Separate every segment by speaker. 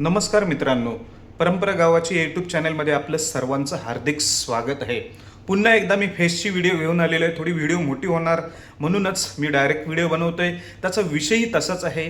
Speaker 1: नमस्कार मित्रांनो. परंपरा गावाची यूट्यूब चॅनलमध्ये आपलं सर्वांचं हार्दिक स्वागत आहे. पुन्हा एकदा मी फेसची व्हिडिओ घेऊन आलेलो आहे. थोडी व्हिडिओ मोठी होणार. म्हणूनच मी डायरेक्ट व्हिडिओ बनवतो आहे त्याचा विषयही तसाच आहे.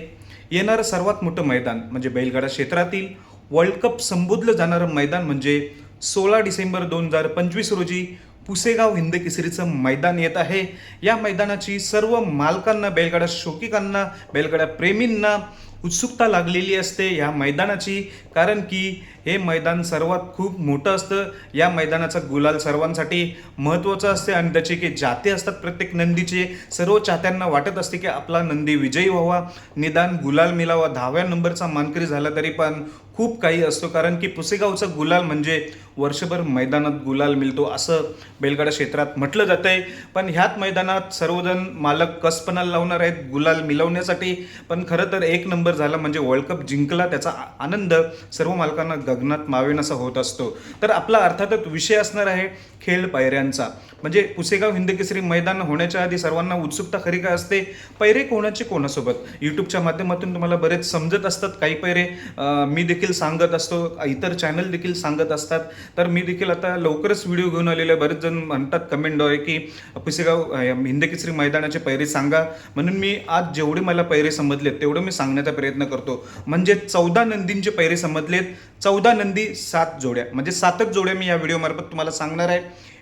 Speaker 1: येणारं सर्वात मोठं मैदान म्हणजे बैलगाडा क्षेत्रातील वर्ल्ड कप संबोधलं जाणारं मैदान म्हणजे सोळा डिसेंबर दोन हजार पंचवीस रोजी पुसेगाव हिंद केसरीचं मैदान येत आहे. या मैदानाची सर्व मालकांना बैलगाडा शौकिकांना बैलगाडा प्रेमींना उत्सुकता लागलेली असते या मैदानाची कारण की हे मैदान सर्वात खूप मोठं असतं. या मैदानाचा गुलाल सर्वांसाठी महत्त्वाचं असते आणि त्याचे की जाते असतात प्रत्येक नंदीचे सर्व चाहत्यांना वाटत असते की आपला नंदी विजयी व्हावा. निदान गुलाल मिळावा दहाव्या नंबरचा मानकरी झाला तरी पण खूप काही असतो कारण की पुसेगावचा गुलाल म्हणजे वर्षभर मैदानात गुलाल मिळतो असं बेलगाडा क्षेत्रात म्हटलं जातं आहे पण ह्याच मैदानात सर्वजण मालक कसपणाला लावणार आहेत गुलाल मिळवण्यासाठी पण खरं तर एक नंबर झाला म्हणजे वर्ल्ड कप जिंकला त्याचा आनंद सर्व मालकांना गगनात मावेन असा होत असतो. तर आपला अर्थातच विषय असणार आहे खेळ पायऱ्यांचा. म्हणजे पुसेगाव हिंद केसरी मैदान होण्याच्या आधी सर्वांना उत्सुकता खरी काय असते? पैरे कोणाचे कोणासोबत? यूट्यूबच्या माध्यमातून तुम्हाला बरेच समजत असतात काही पैरे. मी देखील सांगत असतो इतर चॅनल देखील सांगत असतात. तर मी देखील आता लवकरच व्हिडिओ घेऊन आलेले आहे. बरेच जण म्हणतात कमेंटद्वारे की पुसेगाव अं, हिंद केसरी मैदानाचे पैरे सांगा. म्हणून मी आज जेवढे मला पैरे समजले तेवढं मी सांगण्याचा प्रयत्न करतो. म्हणजे चौदा नंदींचे पैरे समजलेत. चौदा नंदी सात जोड्या. म्हणजे सातच जोड्या मी या व्हिडिओमार्फत तुम्हाला सांगणार आहे.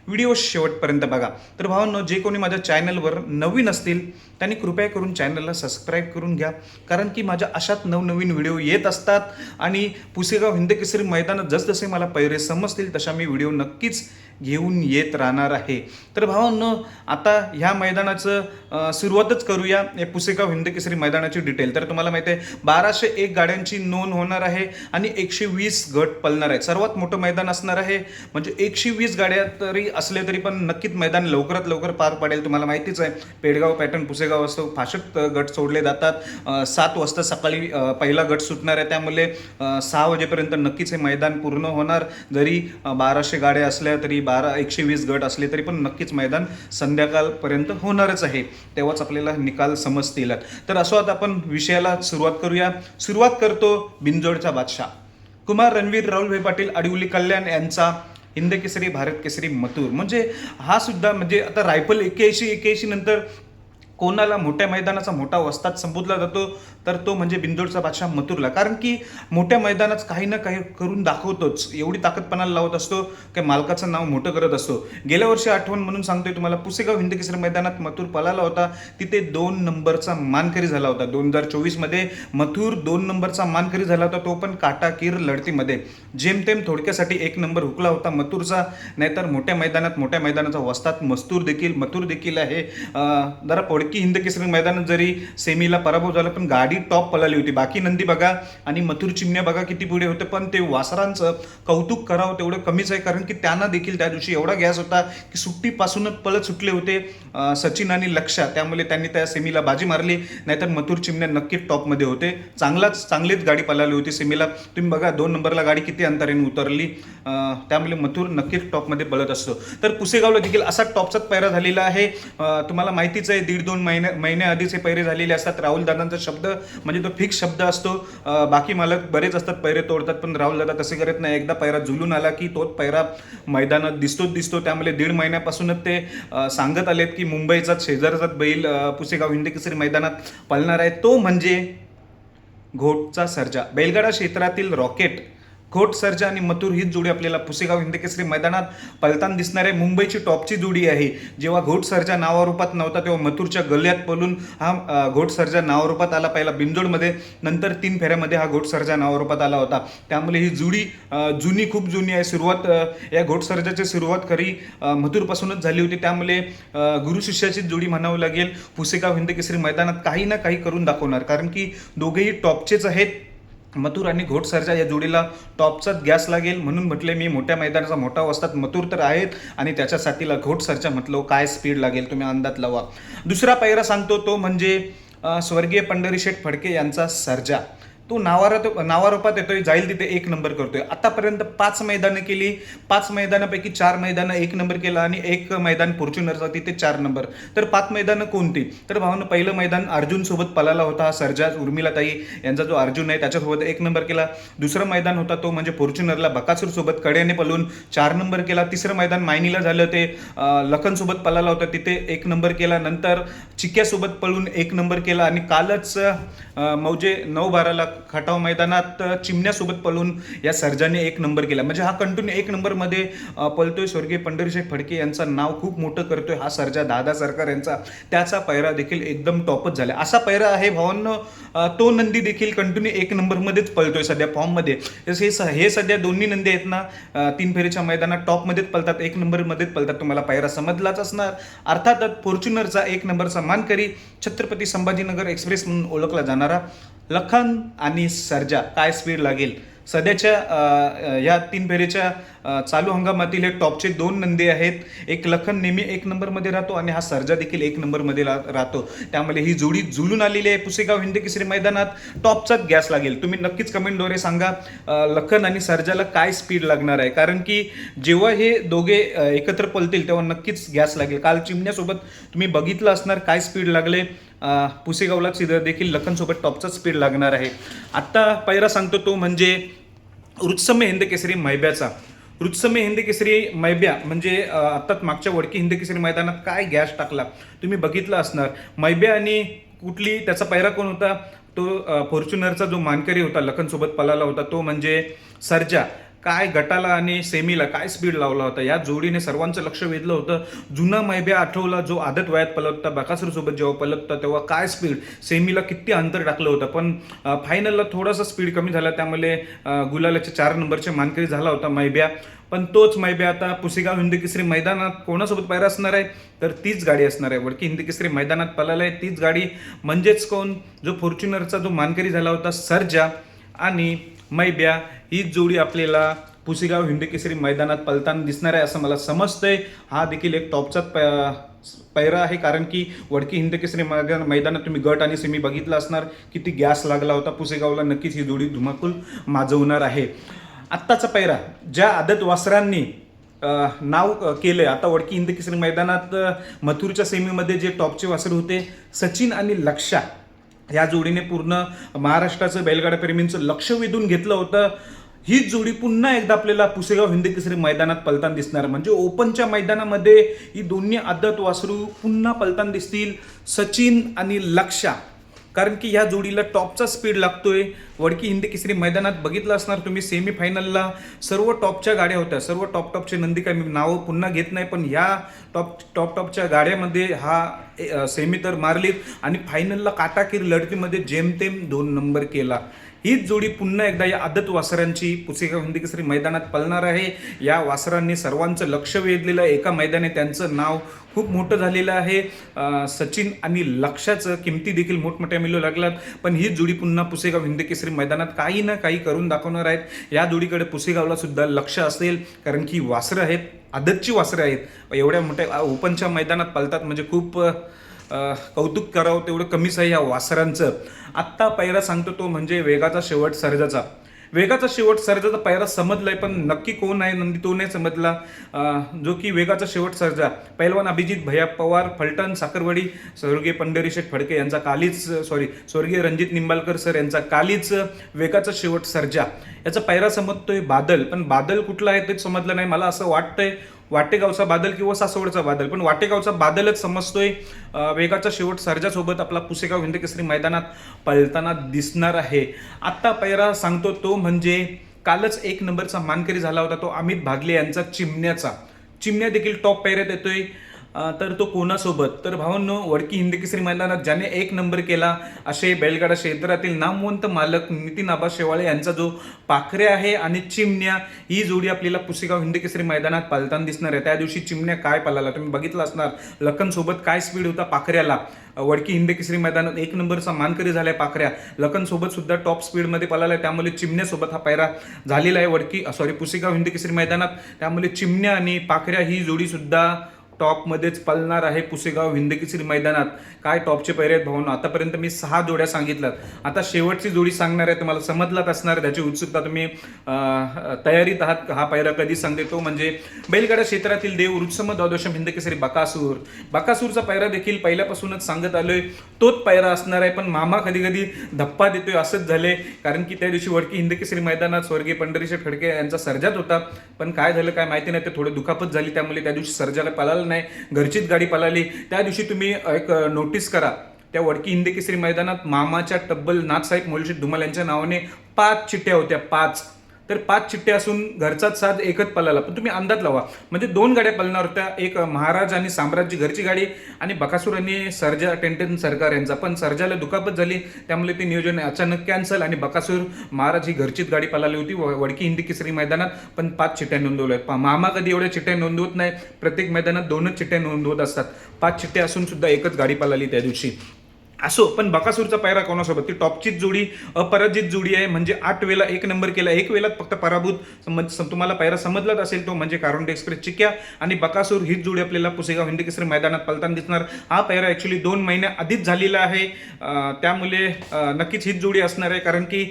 Speaker 1: व्हिडिओ शेवटपर्यंत बघा. तर भावांनो जे कोणी माझ्या चॅनलवर नवीन असतील त्यांनी कृपया करून चॅनलला सबस्क्राईब करून घ्या. कारण की माझ्या अशात नवनवीन व्हिडिओ येत असतात. आणि पुसेगाव हिंदकेसरी मैदानात जसजसे मला पैरे समजतील तशा मी व्हिडिओ नक्कीच घेऊन येत राहणार आहे. तर भावांनो आता ह्या मैदानाचं सुरुवातच करूया. या पुसेगाव हिंदकेसरी मैदानाची डिटेल तर तुम्हाला माहिती आहे बाराशे एक गाड्यांची नोंद होणार आहे आणि एकशे वीस गट पलणार आहे सर्वात मोठं मैदान असणार आहे म्हणजे एकशे वीस गाड्या तरी असले तरी पण नक्कीच मैदान लवकरात लवकर पार पडेल. तुम्हाला माहितीच आहे पेडगाव पॅटर्न पुसेगाव असतो. फाशक गट सोडले जातात. सात वाजता सकाळी पहिला गट सुटणार आहे. त्यामुळे सहा वाजेपर्यंत नक्कीच हे मैदान पूर्ण होणार. जरी बाराशे गाड्या असल्या तरी बारा एकशे वीस गट असले तरी पण नक्कीच मैदान संध्याकाळपर्यंत होणारच आहे. तेव्हाच आपल्याला निकाल समजतील. तर असो आता आपण विषयाला सुरुवात करूया. सुरुवात करतो बिंजोडचा बादशाह. कुमार रणवीर राहुलभाई पाटील अडिवली कल्याण यांचा हिंद केसरी भारत केसरी मथुर. म्हणजे हा सुद्धा म्हणजे आता रायफल एक्क्याऐंशी एक्क्याऐंशी नंतर कोणाला मोठ्या मैदानाचा मोठा वस्ताद संबोधला जातो तर तो म्हणजे बिंदोडचा बादशाह मथुरला. कारण की मोठ्या मैदानात काही ना काही करून दाखवतोच. एवढी ताकदपणाला लावत असतो की मालकाचं नाव मोठं करत असतो. गेल्या वर्षी आठवण म्हणून सांगतोय तुम्हाला पुसेगाव हिंदकेसरी मैदानात मथुर पळाला होता. तिथे दोन नंबरचा मानकरी झाला होता. दोन हजार चोवीसमध्ये मथुर दोन नंबरचा मानकरी झाला होता. तो पण काटाकीर लढतीमध्ये. जेमतेम थोडक्यासाठी एक नंबर हुकला होता मथुरचा. नाहीतर मोठ्या मैदानात मोठ्या मैदानाचा वस्ताद मस्तूर देखील. मथुर देखील आहे. जरा जरा की हिंद केसरी मैदानात जरी सेमीला पराभव झाला पण गाडी टॉप पलाली होती. बाकी नंदी बघा आणि मथुर चिमण्या बघा किती पुढे होते पण ते वासरांचं कौतुक करावं तेवढं कमीच आहे कारण की त्यांना देखील त्या दिवशी एवढा गॅस होता की सुट्टीपासूनच पळत सुटले होते सचिन आणि लक्षा. त्यामुळे त्यांनी त्या सेमीला बाजी मारली नाहीतर मथुर चिमण्या नक्कीच टॉपमध्ये होते. चांगलाच चांगलीच गाडी पळाली होती सेमीला. तुम्ही बघा दोन नंबरला गाडी किती अंतराने उतरली. त्यामुळे मथुर नक्कीच टॉपमध्ये पळत असतो. तर पुसेगावला देखील असा टॉपचाच पैरा झालेला आहे. तुम्हाला माहितीच आहे दीड दोन महिन्या आधीच हे पैरे झालेले असतात. राहुल दादांचा शब्द म्हणजे तो फिक्स शब्द असतो. बाकी मालक बरेच असतात पैरे तोडतात पण राहुल दादा तसे करत नाही. एकदा पैरा झुलून आला की तोच पैरा मैदानात दिसतोच दिसतो. त्यामुळे दीड महिन्यापासूनच ते सांगत आलेत की मुंबईचा शेजारचा बैल पुसेगाव हिंदकेसरी मैदानात पळणार आहे. तो म्हणजे घोटचा सर्जा. बैलगाडा क्षेत्रातील रॉकेट घोट सर्जा आणि मथुर हीच जोडी आपल्याला पुसेगाव हिंदकेसरी मैदानात पलतान दिसणारे मुंबईची टॉपची जोडी आहे. जेव्हा घोट सर्जा नावारूपात नव्हता तेव्हा मथुरच्या गल्ल्यात पलून हा घोट सर्जा नावारूपात आला पहिला बिंजोडमध्ये नंतर तीन फेऱ्यामध्ये हा घोट सर्जा नावारूपात आला होता. त्यामुळे ही जोडी जुनी खूप जुनी आहे. सुरुवात या घोट सर्जाची सुरुवात खरी मथुरपासूनच झाली होती. त्यामुळे गुरु शिष्याची जोडी म्हणावं लागेल. पुसेगाव हिंदकेसरी मैदानात काही ना काही करून दाखवणार. कारण की दोघेही टॉपचेच आहेत. मथुर आणि घोट सरजा या जोडीला टॉपचाच गॅस लागेल म्हणून म्हटले मी मोठ्या मैदानाचा मोठा वस्तात मथुर तर आहेत आणि त्याच्यासाठीला घोट सरजा म्हटलं काय स्पीड लागेल तुम्ही अंदाज लावा. दुसरा पैरा सांगतो तो म्हणजे स्वर्गीय पंढरीशेठ फडके यांचा सर्जा. तो नावारात नावारोपात येतोय जाईल तिथे एक नंबर करतोय. आतापर्यंत पाच मैदानं केली. पाच मैदानापैकी चार मैदानं एक नंबर केला आणि एक मैदान फॉर्च्युनरचा तिथे चार नंबर. तर पाच मैदानं कोणती? तर भावानं पहिलं मैदान अर्जुनसोबत पलाला होता हा सर्जाज उर्मिलाताई यांचा जो अर्जुन आहे त्याच्यासोबत एक नंबर केला. दुसरं मैदान होता तो म्हणजे फॉर्च्युनरला बकासूरसोबत कड्याने पळून चार नंबर केला. तिसरं मैदान मायनीला झालं ते लखनसोबत पलाला होता तिथे एक नंबर केला. नंतर चिक्यासोबत पळून एक नंबर केला आणि कालच मौजे नऊ बाराला खटाव मैदानात चिमण्यासोबत पळून या सर्जाने एक नंबर केला. म्हणजे हा कंटिन्यू एक नंबरमध्ये पळतोय स्वर्गीय पंढरीशेठ फडके यांचं नाव खूप मोठं करतोय. हा सर्जा दादा सरकार यांचा त्याचा पैरा देखील एकदम टॉपच झाला. असा पैरा आहे भावांनो तो नंदी देखील कंटिन्यू एक नंबरमध्येच पळतोय सध्या फॉर्ममध्ये जसं हे स- हे सध्या दोन्ही नंदी आहेत ना तीन फेरीच्या मैदानात टॉपमध्येच पळतात एक नंबरमध्येच पळतात. तुम्हाला पैरा समजलाच असणार. अर्थातच फॉर्च्युनरचा एक नंबरचा मानकरी छत्रपती संभाजीनगर एक्सप्रेस म्हणून ओळखला जाणारा लखन आणि सर्जा काय स्पीड लागेल? सध्याच्या या तीन फेरीच्या चालू हंगामातील हे टॉपचे दोन नंदी आहेत. एक लखन नेहमी एक नंबरमध्ये राहतो आणि हा सर्जा देखील एक नंबरमध्ये रा- राहतो. त्यामुळे ही जोडी झुलून आलेली आहे पुसेगाव हिंदी केसरी मैदानात. टॉपचाच गॅस लागेल. तुम्ही नक्कीच कमेंटद्वारे सांगा लखन आणि सर्जाला काय स्पीड लागणार आहे? कारण की जेव्हा हे दोघे एकत्र पलतील तेव्हा नक्कीच गॅस लागेल. काल चिमण्यासोबत तुम्ही बघितलं असणार काय स्पीड लागले. पुसेगावला सिद्ध देखील लखनसोबत टॉपचा स्पीड लागणार आहे. आत्ता पहिला सांगतो तो म्हणजे रुत्समे हिंद केसरी मैब्याचा. वृत्सम्य हिंद केसरी मैब्या म्हणजे आत्ताच मागच्या वडकी हिंद केसरी मैदानात काय गॅस टाकला तुम्ही बघितलं असणार. मैब्या आणि कुठली त्याचा पैरा कोण होता? तो फॉर्च्युनरचा जो मानकरी होता लखनसोबत पलाला होता तो म्हणजे सर्जा. काय गटाला आणि सेमीला काय स्पीड लावला होता? या जोडीने सर्वांचं लक्ष वेधलं होतं. जुना मैब्या आठवला जो आदत वयात पलत होता जेव्हा पलत होता तेव्हा काय स्पीड सेमीला किती अंतर टाकलं होतं? पण फायनलला थोडासा स्पीड कमी झाला. त्यामुळे गुलालाचे गुलालाच्या चार नंबरचे मानकरी झाला होता मैब्या. पण तोच मैब्या आता पुसेगाव हिंदी केसरी मैदानात कोणासोबत पायरा असणार आहे? तर तीच गाडी असणार आहे. वडकी हिंदी केसरी मैदानात पलायला आहे तीच गाडी म्हणजेच कोण? जो फॉर्च्युनरचा जो मानकरी झाला होता सर्जा. आणि मैब्या ही जोडी आपल्याला पुसेगाव हिंदी केसरी मैदानात पलताना दिसणार आहे असं मला समजतंय. हा देखील एक टॉपचा प- पैरा आहे कारण की वडकी हिंद केसरी मैदान मैदानात तुम्ही गट आणि सेमी बघितला असणार किती गॅस लागला होता पुसेगावला. नक्कीच ही जोडी धुमाकूल माजवणार आहे. आत्ताचा पैरा ज्या आदत वासरांनी नाव केलं आहे आता वडकी हिंद केसरी मैदानात मथुरच्या सेमीमध्ये जे टॉपचे वासर होते सचिन आणि लक्षा. या जोडीने पूर्ण महाराष्ट्राचं बैलगाडा प्रेमींचं लक्ष वेधून घेतलं होतं. हीच जोडी पुन्हा एकदा आपल्याला पुसेगाव हिंदी केसरी मैदानात पलतान दिसणार. म्हणजे ओपनच्या मैदानामध्ये ही दोन्ही आदत वासरू पुन्हा पलतान दिसतील. सचिन आणि लक्षा. कारण की ह्या जोडीला टॉपचा स्पीड लागतोय. वडकी हिंदी केसरी मैदानात बघितलं असणार तुम्ही सेमीफायनलला सर्व टॉपच्या गाड्या होत्या. सर्व टॉप टॉपचे नंदी काय मी नावं पुन्हा घेत नाही पण ह्या टॉप टॉप टॉपच्या गाड्यामध्ये हा सेमी तर मारलीत. आणि फायनलला काटाकीर लढतीमध्ये जेमतेम दोन नंबर केला. हीच जोडी पुन्हा एकदा या आदत वासरांची पुसेगाव हिंदी केसरी मैदानात पळणार आहे. या वासरांनी सर्वांचं लक्ष वेधलेलं आहे. एका मैदाने त्यांचं नाव खूप मोठं झालेलं आहे. सचिन आणि लक्षाचं किमती देखील मोठमोठ्या मिळू लागल्यात. पण हीच जोडी पुन्हा पुसेगाव हिंदी केसरी मैदानात काही ना काही करून दाखवणार आहेत. या जोडीकडे पुसेगावला सुद्धा लक्ष असेल. कारण की वासरं आहेत. आदतची वासरं आहेत. एवढ्या मोठ्या ओपनच्या मैदानात पळतात म्हणजे खूप कौतुक करावं तेवढं कमीच आहे या वासरांचं. आत्ता पैरा सांगतो तो म्हणजे वेगाचा शेवट सर्जाचा. वेगाचा शेवट सर्जाचा पैरा समजलाय पण नक्की कोण आहे नंदी तो नाही समजला. जो की वेगाचा शेवट सर्जा. पैलवान अभिजित भैया पवार फलटण साखरवाडी स्वर्गीय पंढरीशेठ फडके यांचा कालीच सॉरी स्वर्गीय रणजित निंबाळकर सर यांचा कालीच वेगाचा शेवट सर्जा. याचा पैरा समजतोय बादल पण बादल कुठला आहे तेच समजलं नाही. मला असं वाटतंय वाटेगावचा बादल किंवा सासवडचा बादल. पण वाटेगावचा बादलच समजतोय. वेगाचा शेवट सर्जासोबत आपला पुसेगाव हिंदकेसरी मैदानात पळताना दिसणार आहे. आत्ता पैरा सांगतो तो म्हणजे कालच एक नंबरचा मानकरी झाला होता तो अमित भागले यांचा चिमण्याचा. चिमण्या देखील टॉप पैऱ्यात येतोय. अं, तर तो कोणासोबत? तर भावांनो वडकी हिंदी केसरी मैदानात ज्याने एक नंबर केला असे बैलगाडा क्षेत्रातील नामवंत मालक नितीन आबा शेवाळे यांचा जो पाखरे आहे आणि चिमण्या ही जोडी आपल्याला पुसेगाव हिंदी केसरी मैदानात पालताना दिसणार आहे. त्या दिवशी चिमण्या काय पालाला तुम्ही बघितलं असणार लखनसोबत काय स्पीड होता पाखऱ्याला? वडकी हिंदी केसरी मैदानात एक नंबरचा मानकरी झालाय पाखऱ्या. लखनसोबत सुद्धा टॉप स्पीडमध्ये पळालाय त्यामुळे चिमण्यासोबत हा पायरा झालेला आहे वडकी सॉरी पुसेगाव हिंदी केसरी मैदानात. त्यामुळे चिमण्या आणि पाखऱ्या ही जोडी सुद्धा टॉपमध्येच पळणार आहे पुसेगाव हिंदकेसरी मैदानात. काय टॉपचे पैरे आहेत भाऊन आतापर्यंत मी सहा जोड्या सांगितल्यात. आता शेवटची जोडी सांगणार आहे तुम्हाला समजलाच असणार आहे त्याची उत्सुकता तुम्ही तयारीत आहात हा पायरा कधी सांगते? तो म्हणजे बैलगाडा क्षेत्रातील देव रुत्सम द्वादशम हिंदकेसरी बकासूर. बकासूरचा पायरा देखील पहिल्यापासूनच सांगत आलोय. तोच पायरा असणार आहे पण मामा कधी कधी धप्पा देतोय असंच झाले कारण की त्या दिवशी वडकी हिंदकेसरी मैदानात स्वर्गीय पंढरीशेठ खडके यांचा सर्जात होता. पण काय झालं काय माहिती नाही ते थोडे दुखापत झाली त्यामुळे त्या दिवशी सर्जाला पळालं नाही घरचीच गाडी पळाली त्या दिवशी तुम्ही एक नोटीस करा. त्या वडकी हिंदकेसरी मैदानात मामाच्या तब्बल नाथसाहेब मोलशेठ धुमाल यांच्या नावाने पाच चिठ्ठ्या होत्या पाच. तर पाच चिठ्ठ्या असून घरचाच साज एकच पळाला पण तुम्ही अंदाज लावा. म्हणजे दोन गाड्या पळणार होत्या. एक महाराज आणि साम्राज्य घरची गाडी आणि बकासूर आणि सर्जा टेंटन सरकार यांचा. पण सर्जाला दुखापत झाली. त्यामुळे ते नियोजन अचानक कॅन्सल आणि बकासूर महाराज ही घरचीच गाडी पळाली होती. व- वडकी हिंदी किसरी मैदानात पण पाच चिठ्ठ्या नोंदवल्या आहेत. मामा कधी एवढ्या चिठ्ठ्या नोंदवत नाही. प्रत्येक मैदानात दोनच चिठ्ठ्या नोंदवत असतात. पाच चिठ्ठ्या असून सुद्धा एकच गाडी पळाली त्या दिवशी. असो पण बकासूरचा पायरा कोणासोबत? ती टॉपचीच जोडी अपराजित जोडी आहे. म्हणजे आठ वेळा एक नंबर केला एक वेळात फक्त पराभूत. समज तुम्हाला पायरा समजलाच असेल तो म्हणजे कारुंड एक्सप्रेस चिक्या आणि बकासूर हीच जोडी आपल्याला पुसेगाव हिंदकेसरी मैदानात पलताना दिसणार. हा पायरा ॲक्च्युली दोन महिन्या आधीच झालेला आहे. त्यामुळे नक्कीच हीच जोडी असणार आहे कारण की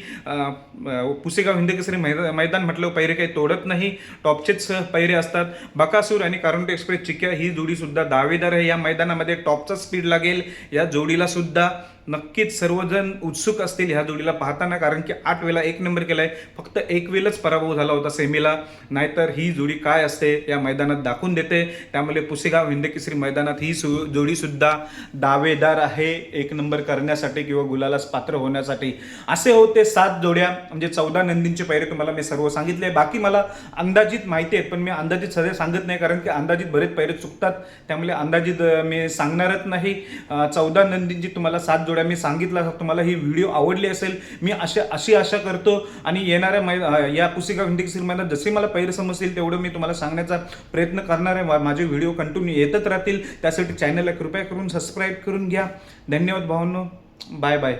Speaker 1: पुसेगाव हिंदकेसरी मैदा मैदान म्हटलं पायरे काही तोडत नाही. टॉपचेच पायरे असतात. बकासूर आणि कारुंड एक्सप्रेस चिक्या ही जोडीसुद्धा दावेदार आहे. या मैदानामध्ये टॉपचा स्पीड लागेल. या जोडीला सुद्धा सुद्धा नक्कीच सर्वजण उत्सुक असतील ह्या जोडीला पाहताना कारण की आठ वेळा एक नंबर केलाय. फक्त एक वेळच पराभव झाला होता सेमीला. नाहीतर ही जोडी काय असते या मैदानात दाखवून देते. त्यामुळे पुसेगाव हिंदकेसरी मैदानात ही सु जोडीसुद्धा दावेदार आहे एक नंबर करण्यासाठी किंवा गुलालास पात्र होण्यासाठी. असे होते सात जोड्या. म्हणजे चौदा नंदींचे पैरे तुम्हाला मी सर्व सांगितले बाकी मला अंदाजित माहिती आहेत पण मी अंदाजित सध्या सांगत नाही कारण की अंदाजित बरेच पैरे चुकतात. त्यामुळे अंदाजित मी सांगणारच नाही. चौदा नंदींची तुम्हाला सात जोड्या मी सांगितलं तुम्हाला ही व्हिडिओ आवडली असेल मी अशा अशी आशा करतो. आणि येणाऱ्या मै या पुस्तिका हिंदी सिनेमाला जसे मला पैरे समजतील तेवढं मी तुम्हाला सांगण्याचा प्रयत्न करणार आहे. माझे व्हिडिओ कंटिन्यू येतच राहतील. त्यासाठी चॅनलला कृपया करून सबस्क्राईब करून घ्या. धन्यवाद भावांनो. Bye bye